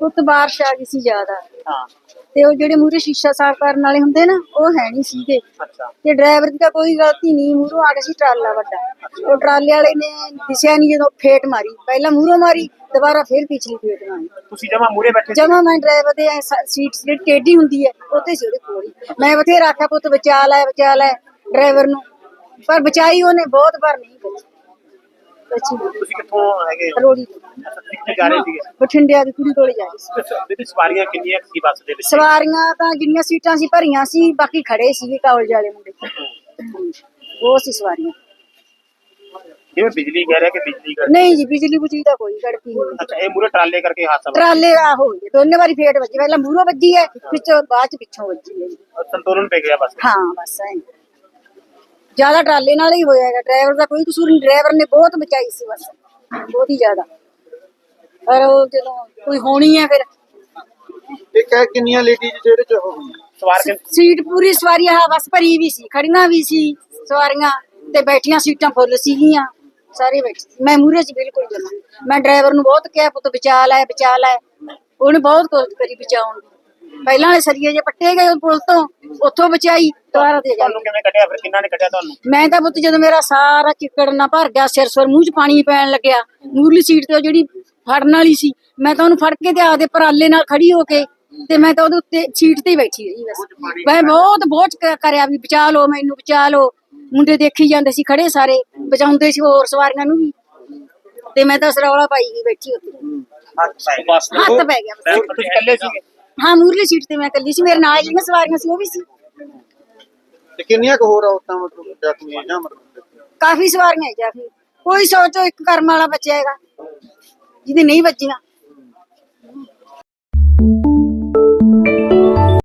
ਉੱਤ ਬਾਰਿਸ਼ ਆ ਗਈ ਸੀ ਜ਼ਿਆਦਾ। ਹਾਂ। ਤੇ ਉਹ ਜਿਹੜੇ ਮੂਰੇ ਸ਼ੀਸ਼ਾ ਸਾਫ਼ ਕਰਨ ਵਾਲੇ ਹੁੰਦੇ ਨਾ ਉਹ ਹੈ ਨਹੀਂ ਸੀਗੇ। ਅੱਛਾ। ਤੇ ਡਰਾਈਵਰ ਦੀ ਤਾਂ ਕੋਈ ਗਲਤੀ ਨਹੀਂ ਮੂਹਰੋਂ ਆ ਗਿਆ ਸੀ ਟਰਾਲਾ ਵੱਡਾ। ਉਹ ਟਰਾਲੇ ਵਾਲੇ ਨੇ ਦਿਸਿਆ ਨਹੀਂ ਜਦੋਂ ਫੇਟ ਮਾਰੀ। ਪਹਿਲਾਂ ਮੂਹਰੋਂ ਮਾਰੀ ਦੁਬਾਰਾ ਫੇਰ ਪਿਛਲੀ ਫੇਟ ਮਾਰੀ। ਤੁਸੀਂ ਜਮਾ ਮੂਰੇ ਬੈਠੇ ਸੀ? ਜਦੋਂ ਮੈਂ ਡਰਾਈਵਰ ਦੇ ਐਂ ਸ- ਸੀਟ ਸਲੀਟ ਟੇਢੀ ਹੁੰਦੀ ਹੈ ਉੱਤੇ ਸੀ ਉਹਦੇ ਕੋਲ ਹੀ। ਮੈਂ ਬਥੇਰਾ ਆਖਿਆ ਪੁੱਤ ਬਚਾ ਲੈ ਬਚਾ ਲੈ ਡਰਾਈਵਰ ਨੂੰ। ਪਰ ਬਚਾਈ ਉਹਨੇ ਬਹੁਤ ਵਾਰ ਨਹੀਂ ਬਚੀ। ਬਚੀ। ਤੁਸੀਂ ਕਿੱਥੋਂ ਹੈਗੇ ਹੋ? ਰੋੜੀ ਤੋਂ। ਕਿੱਥੇ ਜਾ ਰਹੇ ਸੀਗੇ? ਬਠਿੰਡਿਆਂ ਦੀ ਕੁੜੀ ਕੋਲ ਜਾ। ਰਹੀ ਸੀ ਅੱਛਾ, ਬੀਬੀ ਸਵਾਰੀਆਂ ਕਿੰਨੀਆਂ ਕੁ ਸੀ ਬੱਸ ਦੇ ਵਿੱਚ? ਸਵਾਰੀਆਂ ਤਾਂ ਜਿੰਨੀਆਂ ਸੀਟਾਂ ਸੀ ਭਰੀਆਂ ਸੀ ਬਾਕੀ ਖੜੇ ਸੀਗੇ ਕਾਲਜ ਵਾਲੇ ਮੁੰਡੇ। ਉਹ ਸੀ ਸਵਾਰੀਆਂ। ਜਿਵੇਂ ਬਿਜਲੀ ਕਹਿ ਰਿਹਾ ਕਿ ਬਿਜਲੀ ਕਰ ਨਹੀਂ ਜੀ ਬਿਜਲੀ ਬੁਜਲੀ ਦਾ ਕੋਈ ਗੜਕੀ ਨਹੀਂ। ਅੱਛਾ ਇਹ ਮੂਰੇ ਟਰਾਲੇ ਕਰਕੇ ਹਾਦਸਾ ਵਾਪਰਿਆ। ਟਰਾਲੇ ਆ ਹੋਈ ਦੋਨੇ ਵਾਰੀ ਫੇਟ ਵੱਜੀ। ਪਹਿਲਾਂ ਮੂਹਰੋਂ ਵੱਜੀ ਹੈ ਪਿੱਛੋਂ ਬਾਅਦ ਚ ਪਿੱਛੋਂ ਵੱਜੀ ਹੈ ਜੀ। ਸੰਤੁਲਨ ਪੈ ਗਿਆ ਬਸ ਹਾਂ ਬਸ ਐ। ਜ਼ਿਆਦਾ ਟਰਾਲੇ ਨਾਲ ਹੀ ਹੋਇਆ ਹੈਗਾ। ਡਰਾਈਵਰ ਦਾ ਕੋਈ ਕਸੂਰ ਨਹੀਂ। ਡਰਾਈਵਰ ਨੇ ਬਹੁਤ ਬਚਾਈ ਸੀ ਬਸ। ਬਹੁਤ ਹੀ ਜ਼ਿਆਦਾ। ਪਰ ਉਹ ਜਦੋਂ ਕੋਈ ਹੋਣੀ ਹੈ ਫਿਰ ਇਹ ਕਹਿ ਕਿੰਨੀਆਂ ਲੇਡੀਜ਼ ਜਿਹੜੇ ਚ ਹੋ ਗਈਆਂ ਸਵਾਰ ਕੇ ਸੀਟ ਪੂਰੀ ਸਵਾਰੀ ਹਾਂ ਬਸ ਭਰੀ ਵੀ ਸੀ ਖੜੀਆਂ ਵੀ ਸੀ ਸਵਾਰੀਆਂ ਤੇ ਬੈਠੀਆਂ ਸੀਟਾਂ ਫੁੱਲ ਸੀਗੀਆਂ ਸਾਰੇ ਬੈਠੇ। ਮੈਂ ਮੂਰੇ ਸੀ ਬਿਲਕੁਲ ਜਮਾ। ਮੈਂ ਡਰਾਈਵਰ ਨੂੰ ਬਹੁਤ ਕਿਹਾ ਪੁੱਤ ਬਚਾ ਲੈ ਬਚਾ ਲੈ। ਉਹਨੇ ਬਹੁਤ ਕੋਸ਼ਿਸ਼ ਕਰੀ ਬਚਾਉਣ ਦੀ। ਪਹਿਲਾਂ ਵਾਲੇ ਸਰੀਏ ਜੇ ਪੱਟੇ ਗਏ ਪੁਲ ਤੋਂ ਉੱਥੋਂ ਬਚਾਈ ਦੁਬਾਰਾ ਤੇ ਜਾ ਤੁਹਾਨੂੰ ਕਿਵੇਂ ਕੱਢਿਆ ਫਿਰ? ਕਿੰਨਾ ਨੇ ਕੱਢਿਆ ਤੁਹਾਨੂੰ? ਮੈਂ ਤਾਂ ਪੁੱਤ ਜਦੋਂ ਮੇਰਾ ਸਾਰਾ ਚਿੱਕੜ ਨਾ ਭਰ ਗਿਆ ਸਿਰ ਸੁਰ ਮੂੰਹ ਚ ਪਾਣੀ ਪੈਣ ਲੱਗਿਆ ਮੂਰਲੀ ਸੀਟ ਤੇ ਉਹ ਜਿਹੜੀ ਫੜਨ ਵਾਲੀ ਸੀ। ਮੈਂ ਤਾਂ ਉਹਨੂੰ ਫੜ ਕੇ ਤੇ ਆਪਦੇ ਪਰਾਲੇ ਨਾਲ ਖੜੀ ਹੋ ਕੇ ਤੇ ਮੈਂ ਤਾਂ ਉਹਦੇ ਉੱਤੇ ਸੀਟ ਤੇ ਬੈਠੀ ਰਹੀ ਬਸ। ਮੈਂ ਬਹੁਤ ਬਹੁਤ ਕਰਿਆ ਵੀ ਬਚਾ ਲਓ ਮੈਨੂੰ ਬਚਾ ਲਓ। ਮੁੰਡੇ ਦੇਖੀ ਜਾਂਦੇ ਸੀ ਖੜੇ ਸਾਰੇ ਬਚਾਉਂਦੇ ਸੀ ਹੋਰ ਸਵਾਰੀਆਂ ਨੂੰ ਵੀ। ਤੇ ਮੈਂ ਤਾਂ ਸਰੌਲਾ ਪਾਈ ਗਈ ਬੈਠੀ ਉੱਤੇ ਬਸ ਹੱਥ ਪੈ ਗਿਆ ਬਸ। ਤੁਸੀਂ ਇਕੱਲੇ ਸੀਗੇ? ਹਾਂ ਮੂਰਲੀ ਸੀਟ ਤੇ ਮੈਂ ਇਕੱਲੀ ਸੀ ਮੇਰੇ ਨਾਲ ਜਿਹੜੀਆਂ ਸਵਾਰੀਆਂ ਸੀ ਉਹ ਵੀ ਸੀ। ਤੇ ਕਿੰਨੀਆਂ ਕੁ ਹੋਰ ਔਰਤਾਂ ਮਤਲਬ ਜ਼ਖਮੀ ਜਾਂ ਮਤਲਬ ਕਾਫੀ ਸਵਾਰੀਆਂ ਹੈ ਜਾਫੀ ਕੋਈ ਸੋਚੋ ਇੱਕ ਕਰਮ ਵਾਲਾ ਬਚਿਆ ਹੈਗਾ। ਜਿਹਦੇ ਨਹੀਂ ਵੱਜੀਆਂ।